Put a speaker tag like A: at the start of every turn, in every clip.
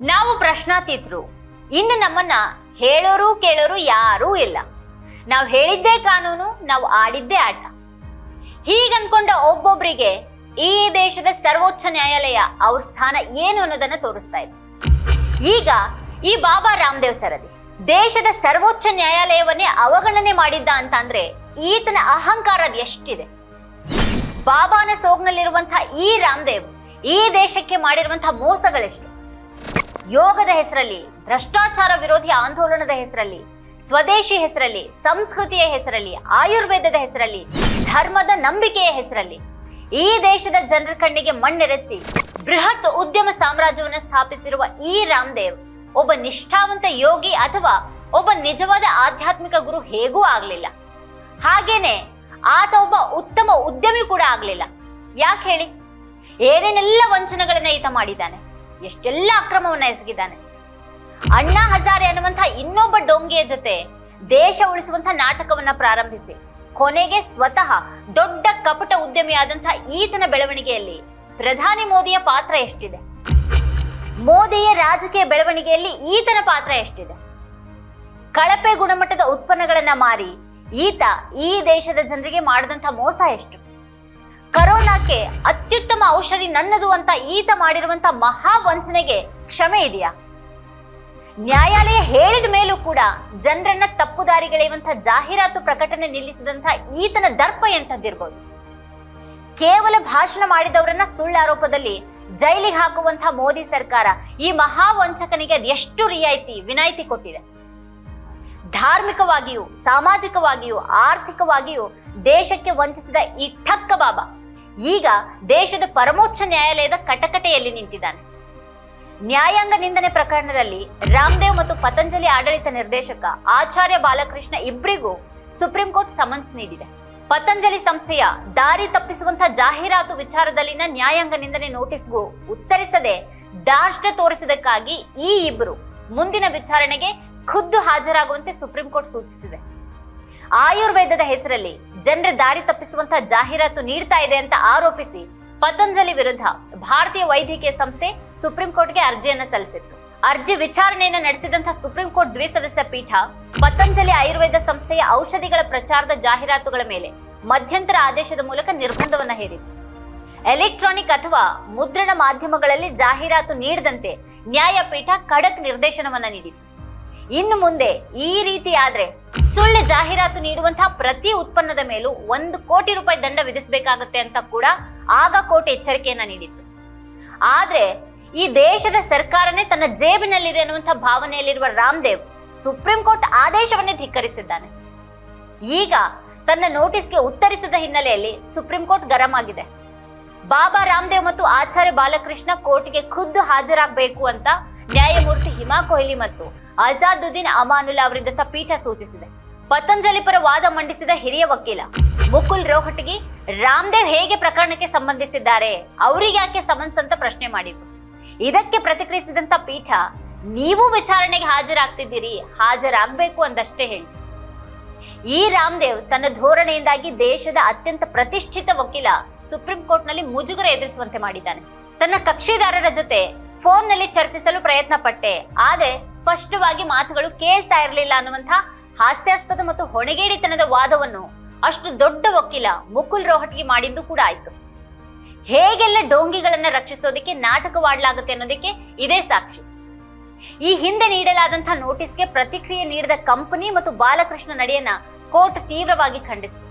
A: ನಾವು ಪ್ರಶ್ನಾತೀತರು. ಇನ್ನು ನಮ್ಮನ್ನ ಹೇಳೋರು ಕೇಳೋರು ಯಾರೂ ಇಲ್ಲ. ನಾವು ಹೇಳಿದ್ದೇ ಕಾನೂನು, ನಾವು ಆಡಿದ್ದೇ ಆಟ. ಹೀಗನ್ಕೊಂಡ ಒಬ್ಬೊಬ್ಬರಿಗೆ ಈ ದೇಶದ ಸರ್ವೋಚ್ಚ ನ್ಯಾಯಾಲಯ ಅವ್ರ ಸ್ಥಾನ ಏನು ಅನ್ನೋದನ್ನ ತೋರಿಸ್ತಾ ಇದೆ. ಈಗ ಈ ಬಾಬಾ ರಾಮದೇವ್ ಸರದಿ ದೇಶದ ಸರ್ವೋಚ್ಚ ನ್ಯಾಯಾಲಯವನ್ನೇ ಅವಗಣನೆ ಮಾಡಿದ್ದ ಅಂತ ಅಂದ್ರೆ ಈತನ ಅಹಂಕಾರ ಎಷ್ಟಿದೆ. ಬಾಬಾನ ಸೋಗ್ನಲ್ಲಿರುವಂತಹ ಈ ರಾಮದೇವ್ ಈ ದೇಶಕ್ಕೆ ಮಾಡಿರುವಂತಹ ಮೋಸಗಳೆಷ್ಟು? ಯೋಗದ ಹೆಸರಲ್ಲಿ, ಭ್ರಷ್ಟಾಚಾರ ವಿರೋಧಿ ಆಂದೋಲನದ ಹೆಸರಲ್ಲಿ, ಸ್ವದೇಶಿ ಹೆಸರಲ್ಲಿ, ಸಂಸ್ಕೃತಿಯ ಹೆಸರಲ್ಲಿ, ಆಯುರ್ವೇದದ ಹೆಸರಲ್ಲಿ, ಧರ್ಮದ ನಂಬಿಕೆಯ ಹೆಸರಲ್ಲಿ, ಈ ದೇಶದ ಜನರ ಕಣ್ಣಿಗೆ ಮಣ್ಣೆರಚಿ ಬೃಹತ್ ಉದ್ಯಮ ಸಾಮ್ರಾಜ್ಯವನ್ನು ಸ್ಥಾಪಿಸಿರುವ ಈ ರಾಮದೇವ್, ಒಬ್ಬ ನಿಷ್ಠಾವಂತ ಯೋಗಿ ಅಥವಾ ಒಬ್ಬ ನಿಜವಾದ ಆಧ್ಯಾತ್ಮಿಕ ಗುರು ಹೇಗೂ ಆಗ್ಲಿಲ್ಲ. ಹಾಗೇನೆ, ಆತ ಒಬ್ಬ ಉತ್ತಮ ಉದ್ಯಮಿ ಕೂಡ ಆಗ್ಲಿಲ್ಲ. ಯಾಕೆ ಹೇಳಿ? ಏನೇನೆಲ್ಲ ವಂಚನೆಗಳನ್ನ ಈತ ಮಾಡಿದ್ದಾನೆ? ಎಷ್ಟೆಲ್ಲ ಅಕ್ರಮವನ್ನ ಎಸಗಿದ್ದಾನೆ. ಅಣ್ಣಾ ಹಜಾರೆ ಅನ್ನುವಂತಹ ಇನ್ನೊಬ್ಬ ಡೊಂಗಿಯ ಜೊತೆ ದೇಶ ಉಳಿಸುವಂತಹ ನಾಟಕವನ್ನ ಪ್ರಾರಂಭಿಸಿ. ಕೊನೆಗೆ ಸ್ವತಃ ದೊಡ್ಡ ಕಪಟ ಉದ್ಯಮಿಯಾದಂತಹ ಈತನ ಬೆಳವಣಿಗೆಯಲ್ಲಿ ಪ್ರಧಾನಿ ಮೋದಿಯ ಪಾತ್ರ ಎಷ್ಟಿದೆ? ಮೋದಿಯ ರಾಜಕೀಯ ಬೆಳವಣಿಗೆಯಲ್ಲಿ ಈತನ ಪಾತ್ರ ಎಷ್ಟಿದೆ? ಕಳಪೆ ಗುಣಮಟ್ಟದ ಉತ್ಪನ್ನಗಳನ್ನ ಮಾರಿ ಈತ ಈ ದೇಶದ ಜನರಿಗೆ ಮಾಡಿದಂತಹ ಮೋಸ ಎಷ್ಟು? ಕರೋನಾಕ್ಕೆ ಅತ್ಯುತ್ತಮ ಔಷಧಿ ನನ್ನದು ಅಂತ ಈತ ಮಾಡಿರುವಂತ ಮಹಾ ವಂಚನೆಗೆ ಕ್ಷಮೆ ಇದೆಯಾ? ನ್ಯಾಯಾಲಯ ಹೇಳಿದ ಮೇಲೂ ಕೂಡ ಜನರನ್ನ ತಪ್ಪು ದಾರಿಗೆಳೆಯುವಂತಹ ಜಾಹೀರಾತು ಪ್ರಕಟಣೆ ನಿಲ್ಲಿಸಿದಂತ ಈತನ ದರ್ಪ ಎಂತದ್ದಿರ್ಬೋದು ಕೇವಲ ಭಾಷಣ ಮಾಡಿದವರನ್ನ ಸುಳ್ಳು ಆರೋಪದಲ್ಲಿ ಜೈಲಿಗೆ ಹಾಕುವಂತಹ ಮೋದಿ ಸರ್ಕಾರ ಈ ಮಹಾ ವಂಚಕನಿಗೆ ಅದೆಷ್ಟು ರಿಯಾಯಿತಿ, ವಿನಾಯಿತಿ ಕೊಟ್ಟಿದೆ? ಧಾರ್ಮಿಕವಾಗಿಯೂ, ಸಾಮಾಜಿಕವಾಗಿಯೂ, ಆರ್ಥಿಕವಾಗಿಯೂ ದೇಶಕ್ಕೆ ವಂಚಿಸಿದ ಈ ಠಕ್ಕ ಬಾಬಾ. ಈಗ ದೇಶದ ಪರಮೋಚ್ಚ ನ್ಯಾಯಾಲಯದ ಕಟಕಟೆಯಲ್ಲಿ ನಿಂತಿದ್ದಾನೆ. ನ್ಯಾಯಾಂಗ ನಿಂದನೆ ಪ್ರಕರಣದಲ್ಲಿ ರಾಮದೇವ್ ಮತ್ತು ಪತಂಜಲಿ ಆಡಳಿತ ನಿರ್ದೇಶಕ ಆಚಾರ್ಯ ಬಾಲಕೃಷ್ಣ ಇಬ್ಬರಿಗೂ ಸುಪ್ರೀಂ ಕೋರ್ಟ್ ಸಮನ್ಸ್ ನೀಡಿದೆ. ಪತಂಜಲಿ ಸಂಸ್ಥೆಯ ದಾರಿ ತಪ್ಪಿಸುವಂತಹ ಜಾಹೀರಾತು ವಿಚಾರದಲ್ಲಿನ ನ್ಯಾಯಾಂಗ ನಿಂದನೆ ನೋಟಿಸ್ಗೂ ಉತ್ತರಿಸದೆ ದಾಷ್ಟ ತೋರಿಸಿದಕ್ಕಾಗಿ ಈ ಇಬ್ಬರು ಮುಂದಿನ ವಿಚಾರಣೆಗೆ ಖುದ್ದು ಹಾಜರಾಗುವಂತೆ ಸುಪ್ರೀಂ ಕೋರ್ಟ್ ಸೂಚಿಸಿದೆ. ಆಯುರ್ವೇದದ ಹೆಸರಲ್ಲಿ ಜನರ ದಾರಿ ತಪ್ಪಿಸುವಂತಹ ಜಾಹೀರಾತು ನೀಡ್ತಾ ಇದೆ ಅಂತ ಆರೋಪಿಸಿ ಪತಂಜಲಿ ವಿರುದ್ಧ ಭಾರತೀಯ ವೈದ್ಯಕೀಯ ಸಂಸ್ಥೆ ಸುಪ್ರೀಂ ಕೋರ್ಟ್ಗೆ ಅರ್ಜಿಯನ್ನ ಸಲ್ಲಿಸಿತ್ತು. ಅರ್ಜಿ ವಿಚಾರಣೆಯನ್ನ ನಡೆಸಿದಂತಹ ಸುಪ್ರೀಂ ಕೋರ್ಟ್ ದ್ವಿಸದಸ್ಯ ಪೀಠ ಪತಂಜಲಿ ಆಯುರ್ವೇದ ಸಂಸ್ಥೆಯ ಔಷಧಿಗಳ ಪ್ರಚಾರದ ಜಾಹೀರಾತುಗಳ ಮೇಲೆ ಮಧ್ಯಂತರ ಆದೇಶದ ಮೂಲಕ ನಿರ್ಬಂಧವನ್ನು ಹೇರಿತ್ತು. ಎಲೆಕ್ಟ್ರಾನಿಕ್ ಅಥವಾ ಮುದ್ರಣ ಮಾಧ್ಯಮಗಳಲ್ಲಿ ಜಾಹೀರಾತು ನೀಡದಂತೆ ನ್ಯಾಯಪೀಠ ಖಡಕ್ ನಿರ್ದೇಶನವನ್ನ ನೀಡಿತ್ತು. ಇನ್ನು ಮುಂದೆ ಈ ರೀತಿ ಆದ್ರೆ ಸುಳ್ಳು ಜಾಹೀರಾತು ನೀಡುವಂತಹ ಪ್ರತಿ ಉತ್ಪನ್ನದ ಮೇಲೂ ಒಂದು ಕೋಟಿ ರೂಪಾಯಿ ದಂಡ ವಿಧಿಸಬೇಕಾಗುತ್ತೆ ಅಂತ ಕೂಡ ಆಗ ಕೋರ್ಟ್ ಎಚ್ಚರಿಕೆಯನ್ನ ನೀಡಿತ್ತು. ಆದ್ರೆ ಈ ದೇಶದ ಸರ್ಕಾರನೇ ತನ್ನ ಜೇಬಿನಲ್ಲಿದೆ ಅನ್ನುವಂತಹ ಭಾವನೆಯಲ್ಲಿರುವ ರಾಮದೇವ್ ಸುಪ್ರೀಂ ಕೋರ್ಟ್ ಆದೇಶವನ್ನೇ ಧಿಕ್ಕರಿಸಿದ್ದಾನೆ. ಈಗ ತನ್ನ ನೋಟಿಸ್ಗೆ ಉತ್ತರಿಸಿದ ಹಿನ್ನೆಲೆಯಲ್ಲಿ ಸುಪ್ರೀಂ ಕೋರ್ಟ್ ಗರಂ ಆಗಿದೆ. ಬಾಬಾ ರಾಮದೇವ್ ಮತ್ತು ಆಚಾರ್ಯ ಬಾಲಕೃಷ್ಣ ಕೋರ್ಟ್ಗೆ ಖುದ್ದು ಹಾಜರಾಗಬೇಕು ಅಂತ ನ್ಯಾಯಮೂರ್ತಿ ಹಿಮಾ ಕೊಹ್ಲಿ ಮತ್ತು ಅಜಾದುದ್ದೀನ್ ಅಮಾನುಲ್ಲಾ ಅವರಿದ್ದ ಪೀಠ ಸೂಚಿಸಿದೆ. ಪತಂಜಲಿ ಪರ ವಾದ ಮಂಡಿಸಿದ ಹಿರಿಯ ವಕೀಲ ಮುಕುಲ್ ರೋಹಟಗಿ ರಾಮದೇವ್ ಹೇಗೆ ಪ್ರಕರಣಕ್ಕೆ ಸಂಬಂಧಿಸಿದ್ದಾರೆ, ಅವರಿಗೆ ಯಾಕೆ ಸಮನ್ಸ್ ಅಂತ ಪ್ರಶ್ನೆ ಮಾಡಿದ್ರು. ಇದಕ್ಕೆ ಪ್ರತಿಕ್ರಿಯಿಸಿದಂತ ಪೀಠ, ನೀವು ವಿಚಾರಣೆಗೆ ಹಾಜರಾಗ್ತಿದ್ದೀರಿ, ಹಾಜರಾಗಬೇಕು ಅಂದಷ್ಟೇ ಹೇಳಿ ಈ ರಾಮದೇವ್ ತನ್ನ ಧೋರಣೆಯಿಂದಾಗಿ ದೇಶದ ಅತ್ಯಂತ ಪ್ರತಿಷ್ಠಿತ ವಕೀಲ ಸುಪ್ರೀಂ ಕೋರ್ಟ್ನಲ್ಲಿ ಮುಜುಗರ ಎದುರಿಸುವಂತೆ ಮಾಡಿದ್ದಾನೆ. ತನ್ನ ಕಕ್ಷಿದಾರರ ಜೊತೆ ಫೋನ್ನಲ್ಲಿ ಚರ್ಚಿಸಲು ಪ್ರಯತ್ನ ಪಟ್ಟೆ ಆದ್ರೆ ಸ್ಪಷ್ಟವಾಗಿ ಮಾತುಗಳು ಕೇಳ್ತಾ ಇರಲಿಲ್ಲ ಅನ್ನುವಂತಹ ಹಾಸ್ಯಾಸ್ಪದ ಮತ್ತು ಹೊಣೆಗೇಡಿತನದ ವಾದವನ್ನು ಅಷ್ಟು ದೊಡ್ಡ ವಕೀಲ ಮುಕುಲ್ ರೋಹಟ್ಗೆ ಮಾಡಿದ್ದು ಕೂಡ ಆಯ್ತು. ಹೇಗೆಲ್ಲ ಡೋಂಗಿಗಳನ್ನ ರಕ್ಷಿಸೋದಕ್ಕೆ ನಾಟಕವಾಡಲಾಗುತ್ತೆ ಅನ್ನೋದಕ್ಕೆ ಇದೇ ಸಾಕ್ಷಿ. ಈ ಹಿಂದೆ ನೀಡಲಾದಂತಹ ನೋಟಿಸ್ಗೆ ಪ್ರತಿಕ್ರಿಯೆ ನೀಡಿದ ಕಂಪನಿ ಮತ್ತು ಬಾಲಕೃಷ್ಣ ನಡೆಯನ್ನ ಕೋರ್ಟ್ ತೀವ್ರವಾಗಿ ಖಂಡಿಸಿದೆ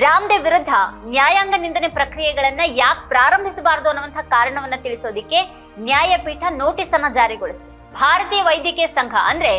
A: ರಾಮದೇವ್ ವಿರುದ್ಧ ನ್ಯಾಯಾಂಗ ನಿಂದನೆ ಪ್ರಕ್ರಿಯೆಗಳನ್ನ ಯಾಕೆ ಪ್ರಾರಂಭಿಸಬಾರದು ಅನ್ನುವಂತಹ ಕಾರಣವನ್ನ ತಿಳಿಸೋದಿಕ್ಕೆ ನ್ಯಾಯಪೀಠ ನೋಟಿಸ್ ಅನ್ನ ಜಾರಿಗೊಳಿಸಿದೆ. ಭಾರತೀಯ ವೈದ್ಯಕೀಯ ಸಂಘ, ಅಂದ್ರೆ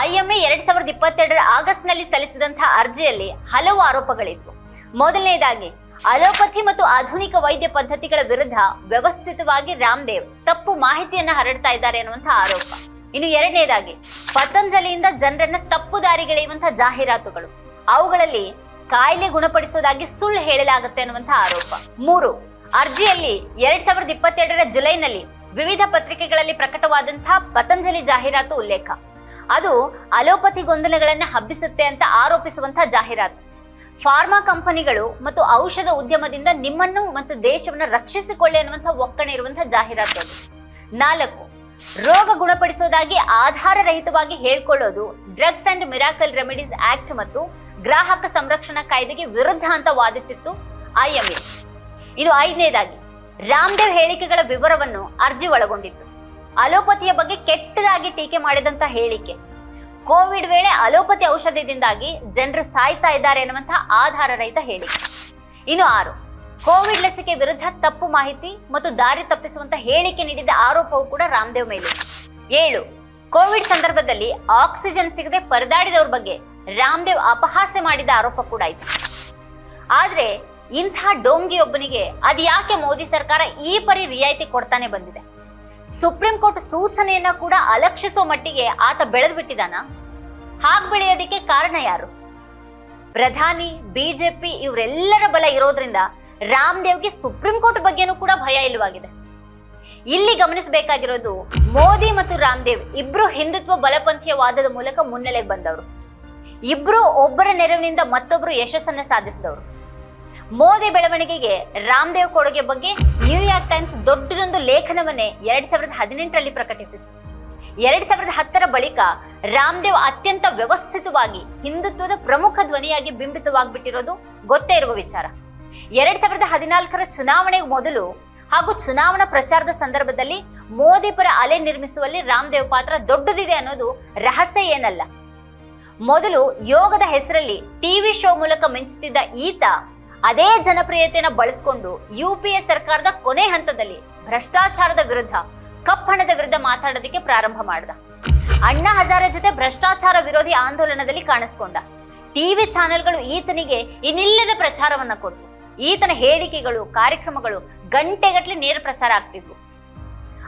A: ಐಎಂಎ ಎರಡ್ ಸಾವಿರದ ಇಪ್ಪತ್ತೆರಡರ ಆಗಸ್ಟ್ನಲ್ಲಿ ಸಲ್ಲಿಸಿದಂತಹ ಅರ್ಜಿಯಲ್ಲಿ ಹಲವು ಆರೋಪಗಳಿದ್ವು. ಮೊದಲನೆಯದಾಗಿ ಅಲೋಪತಿ ಮತ್ತು ಆಧುನಿಕ ವೈದ್ಯ ಪದ್ಧತಿಗಳ ವಿರುದ್ಧ ವ್ಯವಸ್ಥಿತವಾಗಿ ರಾಮದೇವ್ ತಪ್ಪು ಮಾಹಿತಿಯನ್ನ ಹರಡ್ತಾ ಇದ್ದಾರೆ ಅನ್ನುವಂತಹ ಆರೋಪ. ಇನ್ನು ಎರಡನೇದಾಗಿ, ಪತಂಜಲಿಯಿಂದ ಜನರನ್ನ ತಪ್ಪು ದಾರಿಗೆಳೆಯುವಂತಹ ಜಾಹೀರಾತುಗಳು. ಅವುಗಳಲ್ಲಿ ಕಾಯಿಲೆ ಗುಣಪಡಿಸೋದಾಗಿ ಸುಳ್ಳು ಹೇಳಲಾಗುತ್ತೆ ಅನ್ನುವಂತಹ ಆರೋಪ. ಮೂರು, ಅರ್ಜಿಯಲ್ಲಿ ಎರಡ್ ಸಾವಿರದ ಇಪ್ಪತ್ತೆರಡರ ಜುಲೈನಲ್ಲಿ ವಿವಿಧ ಪತ್ರಿಕೆಗಳಲ್ಲಿ ಪ್ರಕಟವಾದಂತಹ ಪತಂಜಲಿ ಜಾಹೀರಾತು ಉಲ್ಲೇಖ. ಅದು ಅಲೋಪತಿ ಗೊಂದಲಗಳನ್ನ ಹಬ್ಬಿಸುತ್ತೆ ಅಂತ ಆರೋಪಿಸುವಂತಹ ಜಾಹೀರಾತು. ಫಾರ್ಮಾ ಕಂಪನಿಗಳು ಮತ್ತು ಔಷಧ ಉದ್ಯಮದಿಂದ ನಿಮ್ಮನ್ನು ಮತ್ತು ದೇಶವನ್ನು ರಕ್ಷಿಸಿಕೊಳ್ಳಿ ಅನ್ನುವಂತಹ ಒಕ್ಕಣೆ ಇರುವಂತಹ ಜಾಹೀರಾತು ಅದು. ನಾಲ್ಕು, ರೋಗ ಗುಣಪಡಿಸೋದಾಗಿ ಆಧಾರ ರಹಿತವಾಗಿ ಹೇಳ್ಕೊಳ್ಳೋದು drugs and miracle remedies act ಮತ್ತು ಗ್ರಾಹಕ ಸಂರಕ್ಷಣಾ ಕಾಯ್ದೆಗೆ ವಿರುದ್ಧ ಅಂತ ವಾದಿಸಿತ್ತು ಐಎಂಎ ಇದು ಐದನೇದಾಗಿ, ರಾಮದೇವ್ ಹೇಳಿಕೆಗಳ ವಿವರವನ್ನು ಅರ್ಜಿ ಒಳಗೊಂಡಿತ್ತು. ಅಲೋಪತಿಯ ಬಗ್ಗೆ ಕೆಟ್ಟದಾಗಿ ಟೀಕೆ ಮಾಡಿದಂತ ಹೇಳಿಕೆ. ಕೋವಿಡ್ ವೇಳೆ ಅಲೋಪತಿ ಔಷಧದಿಂದಾಗಿ ಜನರು ಸಾಯ್ತಾ ಇದ್ದಾರೆ ಎನ್ನುವಂತಹ ಆಧಾರ ರಹಿತ ಹೇಳಿಕೆ. ಇನ್ನು ಆರು, ಕೋವಿಡ್ ಲಸಿಕೆ ವಿರುದ್ಧ ತಪ್ಪು ಮಾಹಿತಿ ಮತ್ತು ದಾರಿ ತಪ್ಪಿಸುವಂತ ಹೇಳಿಕೆ ನೀಡಿದ ಆರೋಪವು ಕೂಡ ರಾಮದೇವ್ ಮೇಲೆ ಏಳು, ಕೋವಿಡ್ ಸಂದರ್ಭದಲ್ಲಿ ಆಕ್ಸಿಜನ್ ಸಿಗದೆ ಪರದಾಡಿದವ್ರ ಬಗ್ಗೆ ರಾಮದೇವ್ ಅಪಹಾಸ್ಯ ಮಾಡಿದ ಆರೋಪ ಕೂಡ ಇತ್ತು ಆದ್ರೆ ಇಂಥ ಡೋಂಗಿಯೊಬ್ಬನಿಗೆ ಅದ್ಯಾಕೆ ಮೋದಿ ಸರ್ಕಾರ ಈ ಪರಿ ರಿಯಾಯಿತಿ ಕೊಡ್ತಾನೆ ಬಂದಿದೆ? ಸುಪ್ರೀಂ ಕೋರ್ಟ್ ಸೂಚನೆಯನ್ನ ಕೂಡ ಅಲಕ್ಷಿಸೋ ಮಟ್ಟಿಗೆ ಆತ ಬೆಳೆದು ಬಿಟ್ಟಿದಾನ ಹಾಗ್ ಬೆಳೆಯೋದಕ್ಕೆ ಕಾರಣ ಯಾರು? ಪ್ರಧಾನಿ, ಬಿಜೆಪಿ ಇವರೆಲ್ಲರ ಬಲ ಇರೋದ್ರಿಂದ ರಾಮದೇವ್ಗೆ ಸುಪ್ರೀಂ ಕೋರ್ಟ್ ಬಗ್ಗೆನೂ ಕೂಡ ಭಯ ಇಲ್ಲವಾಗಿದೆ. ಇಲ್ಲಿ ಗಮನಿಸಬೇಕಾಗಿರೋದು ಮೋದಿ ಮತ್ತು ರಾಮದೇವ್ ಇಬ್ರು ಹಿಂದುತ್ವ ಬಲಪಂಥೀಯ ವಾದದ ಮೂಲಕ ಮುನ್ನೆಲೆಗೆ ಬಂದವರು. ಇಬ್ರು ಒಬ್ಬರ ನೆರವಿನಿಂದ ಮತ್ತೊಬ್ರು ಯಶಸ್ಸನ್ನ ಸಾಧಿಸಿದವರು. ಮೋದಿ ಬೆಳವಣಿಗೆಗೆ ರಾಮದೇವ್ ಕೊಡುಗೆ ಬಗ್ಗೆ ನ್ಯೂಯಾರ್ಕ್ ಟೈಮ್ಸ್ ದೊಡ್ಡದೊಂದು ಲೇಖನವನ್ನೇ ಎರಡ್ ಸಾವಿರದ ಹದಿನೆಂಟರಲ್ಲಿ ಪ್ರಕಟಿಸಿತ್ತು. ಎರಡ್ ಸಾವಿರದ ಹತ್ತರ ಬಳಿಕ ರಾಮದೇವ್ ಅತ್ಯಂತ ವ್ಯವಸ್ಥಿತವಾಗಿ ಹಿಂದುತ್ವದ ಪ್ರಮುಖ ಧ್ವನಿಯಾಗಿ ಬಿಂಬಿತವಾಗ್ಬಿಟ್ಟಿರೋದು ಗೊತ್ತೇ ಇರುವ ವಿಚಾರ. ಎರಡ್ ಸಾವಿರದ ಹದಿನಾಲ್ಕರ ಚುನಾವಣೆಗೆ ಮೊದಲು ಹಾಗೂ ಚುನಾವಣಾ ಪ್ರಚಾರದ ಸಂದರ್ಭದಲ್ಲಿ ಮೋದಿ ಪರ ಅಲೆ ನಿರ್ಮಿಸುವಲ್ಲಿ ರಾಮದೇವ್ ಪಾತ್ರ ದೊಡ್ಡದಿದೆ ಅನ್ನೋದು ರಹಸ್ಯ ಏನಲ್ಲ. ಮೊದಲು ಯೋಗದ ಹೆಸರಲ್ಲಿ ಟಿವಿ ಶೋ ಮೂಲಕ ಮಿಂಚುತ್ತಿದ್ದ ಈತ ಅದೇ ಜನಪ್ರಿಯತೆಯನ್ನು ಬಳಸಿಕೊಂಡು ಯು ಪಿ ಎ ಸರ್ಕಾರದ ಕೊನೆ ಹಂತದಲ್ಲಿ ಭ್ರಷ್ಟಾಚಾರದ ವಿರುದ್ಧ, ಕಪ್ಪಣದ ವಿರುದ್ಧ ಮಾತಾಡೋದಕ್ಕೆ ಪ್ರಾರಂಭ ಮಾಡ್ದ. ಅಣ್ಣಾ ಹಜಾರೆ ಜೊತೆ ಭ್ರಷ್ಟಾಚಾರ ವಿರೋಧಿ ಆಂದೋಲನದಲ್ಲಿ ಕಾಣಿಸ್ಕೊಂಡ. ಟಿವಿ ಚಾನೆಲ್ಗಳು ಈತನಿಗೆ ಇನ್ನಿಲ್ಲದ ಪ್ರಚಾರವನ್ನ ಕೊಟ್ಟು ಈತನ ಹೇಳಿಕೆಗಳು, ಕಾರ್ಯಕ್ರಮಗಳು ಗಂಟೆಗಟ್ಟಲೆ ನೇರ ಪ್ರಸಾರ ಆಗ್ತಿದ್ವು.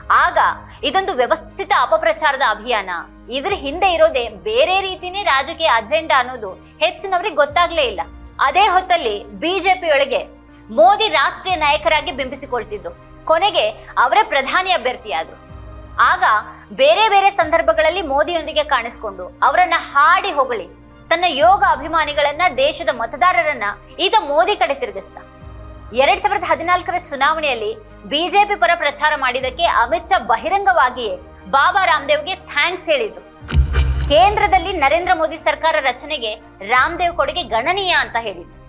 A: ಆಗ ಇದೊಂದು ವ್ಯವಸ್ಥಿತ ಅಪಪ್ರಚಾರದ ಅಭಿಯಾನ. ಇದ್ರ ಹಿಂದೆ ಇರೋದೇ ಬೇರೆ ರೀತಿನೇ ರಾಜಕೀಯ ಅಜೆಂಡಾ ಅನ್ನೋದು ಹೆಚ್ಚಿನವ್ರಿಗೆ ಗೊತ್ತಾಗ್ಲೇ ಇಲ್ಲ. ಅದೇ ಹೊತ್ತಲ್ಲಿ ಬಿಜೆಪಿಯೊಳಗೆ ಮೋದಿ ರಾಷ್ಟ್ರೀಯ ನಾಯಕರಾಗಿ ಬಿಂಬಿಸಿಕೊಳ್ತಿದ್ರು. ಕೊನೆಗೆ ಅವರ ಪ್ರಧಾನಿ ಅಭ್ಯರ್ಥಿಯಾದ್ರು. ಆಗ ಬೇರೆ ಬೇರೆ ಸಂದರ್ಭಗಳಲ್ಲಿ ಮೋದಿಯೊಂದಿಗೆ ಕಾಣಿಸ್ಕೊಂಡು ಅವರನ್ನ ಹಾಡಿ ಹೊಗಳಿ ತನ್ನ ಯೋಗ ಅಭಿಮಾನಿಗಳನ್ನ ದೇಶದ ಮತದಾರರನ್ನ ಈತ ಮೋದಿ ಕಡೆ ತಿರುಗಿಸ್ದ ಎರಡ್ ಸಾವಿರದ ಹದಿನಾಲ್ಕರ ಚುನಾವಣೆಯಲ್ಲಿ ಬಿಜೆಪಿ ಪರ ಪ್ರಚಾರ ಮಾಡಿದಕ್ಕೆ ಅಮಿತ್ ಶಾ ಬಹಿರಂಗವಾಗಿಯೇ ಬಾಬಾ ರಾಮದೇವ್ಗೆ ಥ್ಯಾಂಕ್ಸ್ ಹೇಳಿದ್ರು. ಕೇಂದ್ರದಲ್ಲಿ ನರೇಂದ್ರ ಮೋದಿ ಸರ್ಕಾರ ರಚನೆಗೆ ರಾಮದೇವ್ ಕೊಡುಗೆ ಗಣನೀಯ ಅಂತ ಹೇಳಿದ್ರು.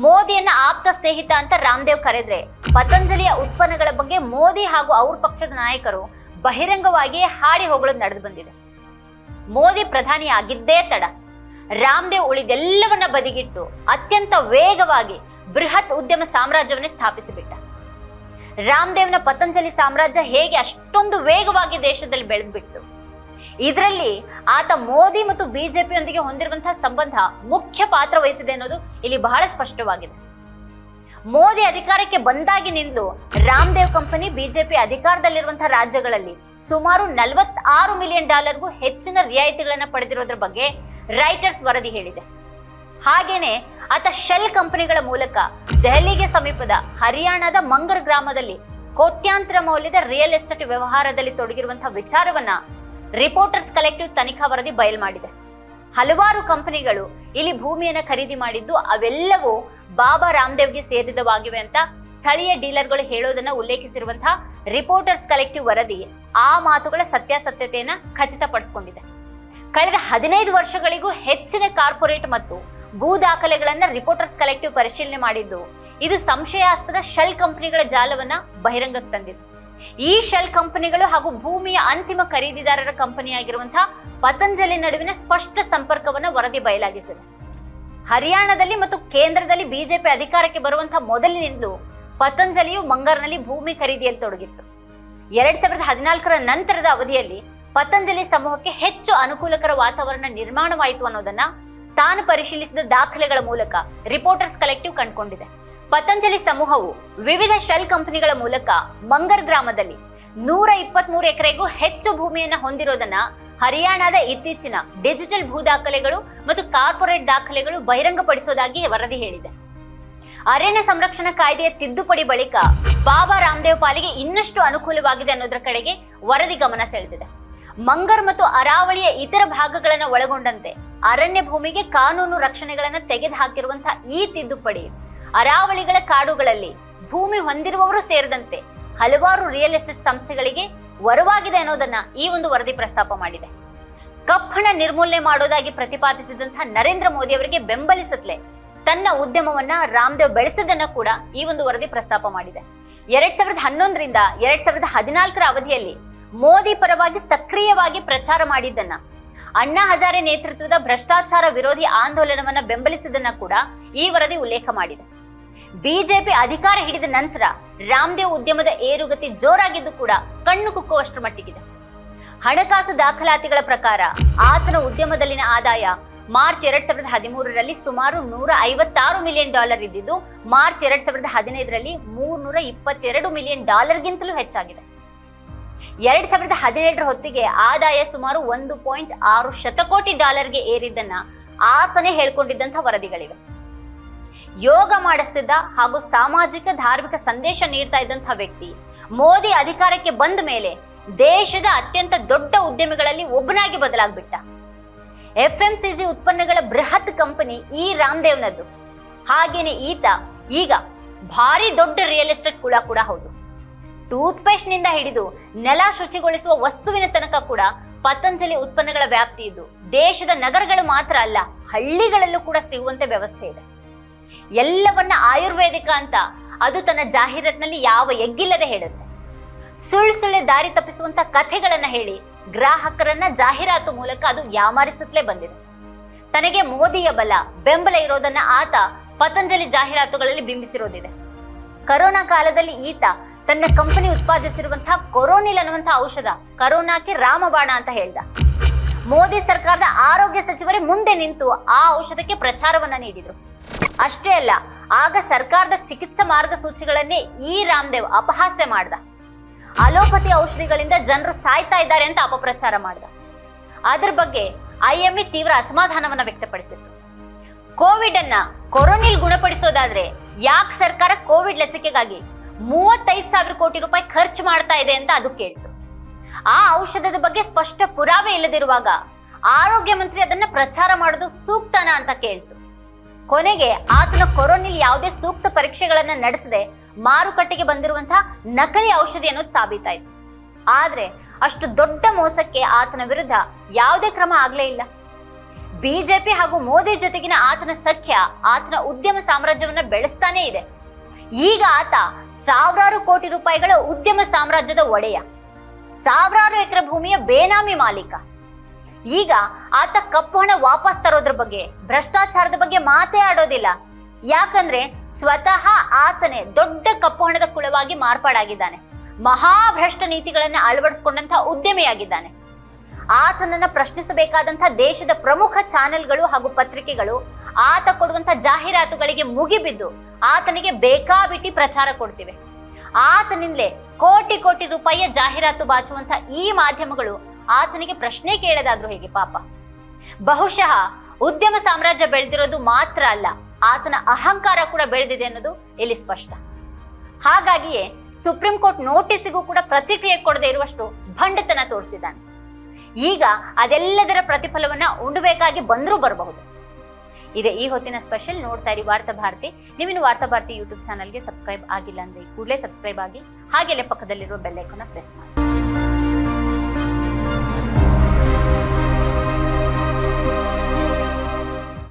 A: ಮೋದಿಯನ್ನ ಆಪ್ತ ಸ್ನೇಹಿತ ಅಂತ ರಾಮದೇವ್ ಕರೆದ್ರೆ ಪತಂಜಲಿಯ ಉತ್ಪನ್ನಗಳ ಬಗ್ಗೆ ಮೋದಿ ಹಾಗೂ ಅವ್ರ ಪಕ್ಷದ ನಾಯಕರು ಬಹಿರಂಗವಾಗಿಯೇ ಹಾಡಿ ಹೋಗಲು ನಡೆದು ಬಂದಿದೆ. ಮೋದಿ ಪ್ರಧಾನಿ ಆಗಿದ್ದೇ ತಡ. ರಾಮದೇವ್ ಉಳಿದೆಲ್ಲವನ್ನ ಬದಿಗಿಟ್ಟು ಅತ್ಯಂತ ವೇಗವಾಗಿ ಬೃಹತ್ ಉದ್ಯಮ ಸಾಮ್ರಾಜ್ಯವನ್ನೇ ಸ್ಥಾಪಿಸಿಬಿಟ್ಟ. ರಾಮದೇವ್ನ ಪತಂಜಲಿ ಸಾಮ್ರಾಜ್ಯ ಹೇಗೆ ಅಷ್ಟೊಂದು ವೇಗವಾಗಿ ದೇಶದಲ್ಲಿ ಬೆಳೆದ್ಬಿಟ್ಟು ಇದರಲ್ಲಿ ಆತ ಮೋದಿ ಮತ್ತು ಬಿಜೆಪಿಯೊಂದಿಗೆ ಹೊಂದಿರುವಂತಹ ಸಂಬಂಧ ಮುಖ್ಯ ಪಾತ್ರ ವಹಿಸಿದೆ ಅನ್ನೋದು ಇಲ್ಲಿ ಬಹಳ ಸ್ಪಷ್ಟವಾಗಿದೆ. ಮೋದಿ ಅಧಿಕಾರಕ್ಕೆ ಬಂದಾಗಿನಿಂದಲೂ ರಾಮದೇವ್ ಕಂಪನಿ ಬಿಜೆಪಿ ಅಧಿಕಾರದಲ್ಲಿರುವಂತಹ ರಾಜ್ಯಗಳಲ್ಲಿ ಸುಮಾರು ನಲವತ್ತಾರು ಮಿಲಿಯನ್ ಡಾಲರ್ಗೂ ಹೆಚ್ಚಿನ ರಿಯಾಯಿತಿಗಳನ್ನ ಪಡೆದಿರೋದ್ರ ಬಗ್ಗೆ ರೈಟರ್ಸ್ ವರದಿ ಹೇಳಿದೆ. ಹಾಗೇನೆ ಆತ ಶೆಲ್ ಕಂಪನಿಗಳ ಮೂಲಕ ದೆಹಲಿಗೆ ಸಮೀಪದ ಹರಿಯಾಣದ ಮಂಗರ್ ಗ್ರಾಮದಲ್ಲಿ ಕೋಟ್ಯಾಂತರ ಮೌಲ್ಯದ ರಿಯಲ್ ಎಸ್ಟೇಟ್ ವ್ಯವಹಾರದಲ್ಲಿ ತೊಡಗಿರುವಂತಹ ವಿಚಾರವನ್ನ ರಿಪೋರ್ಟರ್ಸ್ ಕಲೆಕ್ಟಿವ್ ತನಿಖಾ ವರದಿ ಬಯಲು ಮಾಡಿದೆ. ಹಲವಾರು ಕಂಪನಿಗಳು ಇಲ್ಲಿ ಭೂಮಿಯನ್ನು ಖರೀದಿ ಮಾಡಿದ್ದು ಅವೆಲ್ಲವೂ ಬಾಬಾ ರಾಮದೇವ್ಗೆ ಸೇರಿದವಾಗಿವೆ ಅಂತ ಸ್ಥಳೀಯ ಡೀಲರ್ಗಳು ಹೇಳೋದನ್ನ ಉಲ್ಲೇಖಿಸಿರುವಂತಹ ರಿಪೋರ್ಟರ್ಸ್ ಕಲೆಕ್ಟಿವ್ ವರದಿ ಆ ಮಾತುಗಳ ಸತ್ಯಾಸತ್ಯತೆಯನ್ನ ಖಚಿತಪಡಿಸಿಕೊಂಡಿದೆ. ಕಳೆದ ಹದಿನೈದು ವರ್ಷಗಳಿಗೂ ಹೆಚ್ಚಿನ ಕಾರ್ಪೊರೇಟ್ ಮತ್ತು ಭೂ ದಾಖಲೆಗಳನ್ನ ರಿಪೋರ್ಟರ್ಸ್ ಕಲೆಕ್ಟಿವ್ ಪರಿಶೀಲನೆ ಮಾಡಿದ್ದು. ಇದು ಸಂಶಯಾಸ್ಪದ ಶೆಲ್ ಕಂಪನಿಗಳ ಜಾಲವನ್ನ ಬಹಿರಂಗಕ್ಕೆ ತಂದಿದೆ. ಈ ಶೆಲ್ ಕಂಪನಿಗಳು ಹಾಗೂ ಭೂಮಿಯ ಅಂತಿಮ ಖರೀದಿದಾರರ ಕಂಪನಿಯಾಗಿರುವಂತಹ ಪತಂಜಲಿ ನಡುವಿನ ಸ್ಪಷ್ಟ ಸಂಪರ್ಕವನ್ನ ವರದಿ ಬಯಲಾಗಿಸಿದೆ. ಹರಿಯಾಣದಲ್ಲಿ ಮತ್ತು ಕೇಂದ್ರದಲ್ಲಿ ಬಿಜೆಪಿ ಅಧಿಕಾರಕ್ಕೆ ಬರುವಂತಹ ಮೊದಲಿನಿಂದಲೂ ಪತಂಜಲಿಯು ಮಂಗರ್ನಲ್ಲಿ ಭೂಮಿ ಖರೀದಿಯಲ್ಲಿ ತೊಡಗಿತ್ತು. ಎರಡ್ ಸಾವಿರದ ಹದಿನಾಲ್ಕರ ನಂತರದ ಅವಧಿಯಲ್ಲಿ ಪತಂಜಲಿ ಸಮೂಹಕ್ಕೆ ಹೆಚ್ಚು ಅನುಕೂಲಕರ ವಾತಾವರಣ ನಿರ್ಮಾಣವಾಯಿತು ಅನ್ನೋದನ್ನ ತಾನು ಪರಿಶೀಲಿಸಿದ ದಾಖಲೆಗಳ ಮೂಲಕ ರಿಪೋರ್ಟರ್ಸ್ ಕಲೆಕ್ಟಿವ್ ಕಂಡುಕೊಂಡಿದೆ. ಪತಂಜಲಿ ಸಮೂಹವು ವಿವಿಧ ಶೆಲ್ ಕಂಪನಿಗಳ ಮೂಲಕ ಮಂಗರ್ ಗ್ರಾಮದಲ್ಲಿ ನೂರ ಇಪ್ಪತ್ಮೂರು ಎಕರೆಗೂ ಹೆಚ್ಚು ಭೂಮಿಯನ್ನು ಹೊಂದಿರೋದನ್ನ ಹರಿಯಾಣದ ಇತ್ತೀಚಿನ ಡಿಜಿಟಲ್ ಭೂ ದಾಖಲೆಗಳು ಮತ್ತು ಕಾರ್ಪೊರೇಟ್ ದಾಖಲೆಗಳು ಬಹಿರಂಗಪಡಿಸೋದಾಗಿ ವರದಿ ಹೇಳಿದೆ. ಅರಣ್ಯ ಸಂರಕ್ಷಣಾ ಕಾಯ್ದೆಯ ತಿದ್ದುಪಡಿ ಬಳಿಕ ಬಾಬಾ ರಾಮದೇವ್ ಪಾಲಿಗೆ ಇನ್ನಷ್ಟು ಅನುಕೂಲವಾಗಿದೆ ಅನ್ನೋದರ ಕಡೆಗೆ ವರದಿ ಗಮನ ಸೆಳೆದಿದೆ. ಮಂಗರ್ ಮತ್ತು ಅರಾವಳಿಯ ಇತರ ಭಾಗಗಳನ್ನು ಒಳಗೊಂಡಂತೆ ಅರಣ್ಯ ಭೂಮಿಗೆ ಕಾನೂನು ರಕ್ಷಣೆಗಳನ್ನು ತೆಗೆದುಹಾಕಿರುವಂತಹ ಈ ತಿದ್ದುಪಡಿ. ಅರಾವಳಿಗಳ ಕಾಡುಗಳಲ್ಲಿ ಭೂಮಿ ಹೊಂದಿರುವವರು ಸೇರಿದಂತೆ ಹಲವಾರು ರಿಯಲ್ ಎಸ್ಟೇಟ್ ಸಂಸ್ಥೆಗಳಿಗೆ ವರವಾಗಿದೆ ಅನ್ನೋದನ್ನ ಈ ಒಂದು ವರದಿ ಪ್ರಸ್ತಾಪ ಮಾಡಿದೆ. ಕಪ್ಪಣ ನಿರ್ಮೂಲನೆ ಮಾಡೋದಾಗಿ ಪ್ರತಿಪಾದಿಸಿದಂತಹ ನರೇಂದ್ರ ಮೋದಿ ಅವರಿಗೆ ಬೆಂಬಲಿಸತ್ಲೆ ತನ್ನ ಉದ್ಯಮವನ್ನ ರಾಮದೇವ್ ಬೆಳೆಸಿದ್ದನ್ನ ಕೂಡ ಈ ಒಂದು ವರದಿ ಪ್ರಸ್ತಾಪ ಮಾಡಿದೆ. ಎರಡ್ ಸಾವಿರದ ಹನ್ನೊಂದರಿಂದ ಎರಡ್ ಸಾವಿರದ ಹದಿನಾಲ್ಕರ ಅವಧಿಯಲ್ಲಿ ಮೋದಿ ಪರವಾಗಿ ಸಕ್ರಿಯವಾಗಿ ಪ್ರಚಾರ ಮಾಡಿದ್ದನ್ನ. ಅಣ್ಣಾ ಹಜಾರೆ ನೇತೃತ್ವದ ಭ್ರಷ್ಟಾಚಾರ ವಿರೋಧಿ ಆಂದೋಲನವನ್ನ ಬೆಂಬಲಿಸಿದನ್ನ ಕೂಡ ಈ ವರದಿ ಉಲ್ಲೇಖ ಮಾಡಿದೆ. ಬಿಜೆಪಿ ಅಧಿಕಾರ ಹಿಡಿದ ನಂತರ ರಾಮದೇವ್ ಉದ್ಯಮದ ಏರುಗತಿ ಜೋರಾಗಿದ್ದು ಕೂಡ ಕಣ್ಣು ಕುಕ್ಕುವಷ್ಟು ಮಟ್ಟಿಗಿದೆ. ಹಣಕಾಸು ದಾಖಲಾತಿಗಳ ಪ್ರಕಾರ ಆತನ ಉದ್ಯಮದಲ್ಲಿನ ಆದಾಯ ಮಾರ್ಚ್ ಎರಡ್ ಸಾವಿರದ ಹದಿಮೂರರಲ್ಲಿ ಸುಮಾರು ನೂರ ಐವತ್ತಾರು ಮಿಲಿಯನ್ ಡಾಲರ್ ಇದ್ದಿದ್ದು ಮಾರ್ಚ್ ಎರಡ್ ಸಾವಿರದ ಹದಿನೈದರಲ್ಲಿ ಮೂರ್ನೂರ ಇಪ್ಪತ್ತೆರಡು ಮಿಲಿಯನ್ ಡಾಲರ್ಗಿಂತಲೂ ಹೆಚ್ಚಾಗಿದೆ. ಎರಡ್ ಸಾವಿರದ ಹದಿನೇಳರ ಹೊತ್ತಿಗೆ ಆದಾಯ ಸುಮಾರು ಒಂದು ಪಾಯಿಂಟ್ ಆರು ಶತಕೋಟಿ ಡಾಲರ್ಗೆ ಏರಿದ್ದನ್ನ ಆತನೇ ಹೇಳ್ಕೊಂಡಿದ್ದಂಥ ವರದಿಗಳಿವೆ. ಯೋಗ ಮಾಡಿಸ್ತಿದ್ದ ಹಾಗೂ ಸಾಮಾಜಿಕ ಧಾರ್ಮಿಕ ಸಂದೇಶ ನೀಡ್ತಾ ಇದ್ದಂಥ ವ್ಯಕ್ತಿ ಮೋದಿ ಅಧಿಕಾರಕ್ಕೆ ಬಂದ ಮೇಲೆ ದೇಶದ ಅತ್ಯಂತ ದೊಡ್ಡ ಉದ್ಯಮಿಗಳಲ್ಲಿ ಒಬ್ಬನಾಗಿ ಬದಲಾಗ್ಬಿಟ್ಟ. ಎಫ್ ಎಂ ಸಿ ಜಿ ಉತ್ಪನ್ನಗಳ ಬೃಹತ್ ಕಂಪನಿ ಈ ರಾಮದೇವ್ನದ್ದು. ಹಾಗೇನೆ ಈತ ಈಗ ಭಾರಿ ದೊಡ್ಡ ರಿಯಲ್ ಎಸ್ಟೇಟ್ ಕುಳ ಕೂಡ ಹೌದು. ಟೂತ್ ಪೇಸ್ಟ್ನಿಂದ ಹಿಡಿದು ನೆಲ ಶುಚಿಗೊಳಿಸುವ ವಸ್ತುವಿನ ತನಕ ಕೂಡ ಪತಂಜಲಿ ಉತ್ಪನ್ನಗಳ ವ್ಯಾಪ್ತಿ ಇದ್ದು, ದೇಶದ ನಗರಗಳು ಮಾತ್ರ ಅಲ್ಲ, ಹಳ್ಳಿಗಳಲ್ಲೂ ಕೂಡ ಸಿಗುವಂತೆ ವ್ಯವಸ್ಥೆ ಇದೆ. ಎಲ್ಲವನ್ನ ಆಯುರ್ವೇದಿಕ ಅಂತ ಅದು ತನ್ನ ಜಾಹೀರಾತಿನಲ್ಲಿ ಯಾವ ಎಗ್ಗಿಲ್ಲದೆ ಹೇಳುತ್ತೆ. ಸುಳ್ಳು ಸುಳ್ಳು ದಾರಿ ತಪ್ಪಿಸುವಂತ ಕಥೆಗಳನ್ನ ಹೇಳಿ ಗ್ರಾಹಕರನ್ನ ಜಾಹೀರಾತು ಮೂಲಕ ಅದು ಯಾಮಾರಿಸುತ್ತಲೇ ಬಂದಿದೆ. ತನಗೆ ಮೋದಿಯ ಬಲ, ಬೆಂಬಲ ಇರೋದನ್ನ ಆತ ಪತಂಜಲಿ ಜಾಹೀರಾತುಗಳಲ್ಲಿ ಬಿಂಬಿಸಿರೋದಿದೆ. ಕರೋನಾ ಕಾಲದಲ್ಲಿ ಈತ ತನ್ನ ಕಂಪನಿ ಉತ್ಪಾದಿಸಿರುವಂತಹ ಕೊರೋನಿಲ್ ಅನ್ನುವಂತಹ ಔಷಧ, ಕರೋನಾಕ್ಕೆ ರಾಮಬಾಣ ಅಂತ ಹೇಳ್ದ. ಮೋದಿ ಸರ್ಕಾರದ ಆರೋಗ್ಯ ಸಚಿವರೇ ಮುಂದೆ ನಿಂತು ಆ ಔಷಧಕ್ಕೆ ಪ್ರಚಾರವನ್ನ ನೀಡಿದ್ರು. ಅಷ್ಟೇ ಅಲ್ಲ, ಆಗ ಸರ್ಕಾರದ ಚಿಕಿತ್ಸಾ ಮಾರ್ಗಸೂಚಿಗಳನ್ನೇ ಈ ರಾಮದೇವ್ ಅಪಹಾಸ್ಯ ಮಾಡ್ದ. ಅಲೋಪತಿ ಔಷಧಿಗಳಿಂದ ಜನರು ಸಾಯ್ತಾ ಇದ್ದಾರೆ ಅಂತ ಅಪಪ್ರಚಾರ ಮಾಡ್ದ. ಅದ್ರ ಬಗ್ಗೆ ಐಎಂಎ ತೀವ್ರ ಅಸಮಾಧಾನವನ್ನ ವ್ಯಕ್ತಪಡಿಸಿತ್ತು. ಕೋವಿಡ್ ಅನ್ನ ಕೊರೋನಿಲ್ ಗುಣಪಡಿಸೋದಾದ್ರೆ ಯಾಕೆ ಸರ್ಕಾರ ಕೋವಿಡ್ ಲಸಿಕೆಗಾಗಿ ಮೂವತ್ತೈದು ಸಾವಿರ ಕೋಟಿ ರೂಪಾಯಿ ಖರ್ಚು ಮಾಡ್ತಾ ಇದೆ ಅಂತ ಅದು ಕೇಳ್ತು. ಆ ಔಷಧದ ಬಗ್ಗೆ ಸ್ಪಷ್ಟ ಪುರಾವೆ ಇಲ್ಲದಿರುವಾಗ ಆರೋಗ್ಯ ಮಂತ್ರಿ ಅದನ್ನ ಪ್ರಚಾರ ಮಾಡೋದು ಸೂಕ್ತನಾ ಅಂತ ಕೇಳ್ತು. ಕೊನೆಗೆ ಆತನ ಕೊರೋನಿಲ್ ಯಾವುದೇ ಸೂಕ್ತ ಪರೀಕ್ಷೆಗಳನ್ನ ನಡೆಸದೆ ಮಾರುಕಟ್ಟೆಗೆ ಬಂದಿರುವಂತಹ ನಕಲಿ ಔಷಧಿ ಅನ್ನೋದು ಸಾಬೀತಾಯ್ತು. ಆದ್ರೆ ಅಷ್ಟು ದೊಡ್ಡ ಮೋಸಕ್ಕೆ ಆತನ ವಿರುದ್ಧ ಯಾವುದೇ ಕ್ರಮ ಆಗ್ಲೇ ಇಲ್ಲ. ಬಿಜೆಪಿ ಹಾಗೂ ಮೋದಿ ಜೊತೆಗಿನ ಆತನ ಸಖ್ಯ, ಆತನ ಉದ್ಯಮ ಸಾಮ್ರಾಜ್ಯವನ್ನ ಬೆಳೆಸ್ತಾನೇ ಇದೆ. ಈಗ ಆತ ಸಾವಿರಾರು ಕೋಟಿ ರೂಪಾಯಿಗಳ ಉದ್ಯಮ ಸಾಮ್ರಾಜ್ಯದ ಒಡೆಯ. ಸಾವಿರಾರು ಎಕರೆ ಭೂಮಿಯ ಬೇನಾಮಿ ಮಾಲೀಕ. ಈಗ ಆತ ಕಪ್ಪು ಹಣ ವಾಪಸ್ ತರೋದ್ರ ಬಗ್ಗೆ, ಭ್ರಷ್ಟಾಚಾರದ ಬಗ್ಗೆ ಮಾತೇ ಆಡೋದಿಲ್ಲ. ಯಾಕಂದ್ರೆ ಸ್ವತಃ ಆತನೇ ದೊಡ್ಡ ಕಪ್ಪು ಹಣದ ಕುಳವಾಗಿ ಮಾರ್ಪಾಡಾಗಿದ್ದಾನೆ. ಮಹಾಭ್ರಷ್ಟ ನೀತಿಗಳನ್ನ ಅಳವಡಿಸಿಕೊಂಡಂತಹ ಉದ್ಯಮಿಯಾಗಿದ್ದಾನೆ. ಆತನನ್ನ ಪ್ರಶ್ನಿಸಬೇಕಾದಂತಹ ದೇಶದ ಪ್ರಮುಖ ಚಾನೆಲ್ಗಳು ಹಾಗೂ ಪತ್ರಿಕೆಗಳು, ಆತ ಕೊಡುವಂತಹ ಜಾಹೀರಾತುಗಳಿಗೆ ಮುಗಿಬಿದ್ದು ಆತನಿಗೆ ಬೇಕಾಬಿಟ್ಟಿ ಪ್ರಚಾರ ಕೊಡ್ತಿವೆ. ಆತನಿಂದಲೇ ಕೋಟಿ ಕೋಟಿ ರೂಪಾಯಿಯ ಜಾಹೀರಾತು ಬಾಚುವಂತ ಈ ಮಾಧ್ಯಮಗಳು ಆತನಿಗೆ ಪ್ರಶ್ನೆ ಕೇಳದಾದ್ರು ಹೇಗೆ ಪಾಪ. ಬಹುಶಃ ಉದ್ಯಮ ಸಾಮ್ರಾಜ್ಯ ಬೆಳೆದಿರೋದು ಮಾತ್ರ ಅಲ್ಲ, ಆತನ ಅಹಂಕಾರ ಕೂಡ ಬೆಳೆದಿದೆ ಅನ್ನೋದು ಇಲ್ಲಿ ಸ್ಪಷ್ಟ. ಹಾಗಾಗಿಯೇ ಸುಪ್ರೀಂ ಕೋರ್ಟ್ ನೋಟಿಸಿಗೂ ಕೂಡ ಪ್ರತಿಕ್ರಿಯೆ ಕೊಡದೇ ಇರುವಷ್ಟು ಭಂಡತನ ತೋರಿಸಿದ್ದಾನೆ. ಈಗ ಅದೆಲ್ಲದರ ಪ್ರತಿಫಲವನ್ನ ಉಂಡಬೇಕಾಗಿ ಬಂದರೂ ಬರಬಹುದು. ಇದೆ ಈ ಹೊತ್ತಿನ ಸ್ಪೆಷಲ್ ನೋಡ್ತಾ ಇರಿ ವಾರ್ತಾ ಭಾರತಿ. ನೀವಿನ್ನು ವಾರ್ತಾ ಭಾರತಿ ಯೂಟ್ಯೂಬ್ ಚಾನಲ್ಗೆ ಸಬ್ಸ್ಕ್ರೈಬ್ ಆಗಿಲ್ಲ ಅಂದ್ರೆ ಕೂಡಲೇ ಸಬ್ಸ್ಕ್ರೈಬ್ ಆಗಿ ಹಾಗೆಲ್ಲೇ ಪಕ್ಕದಲ್ಲಿರುವ ಬೆಲ್ಲೈಕನ್ನ ಪ್ರೆಸ್ ಮಾಡಿ.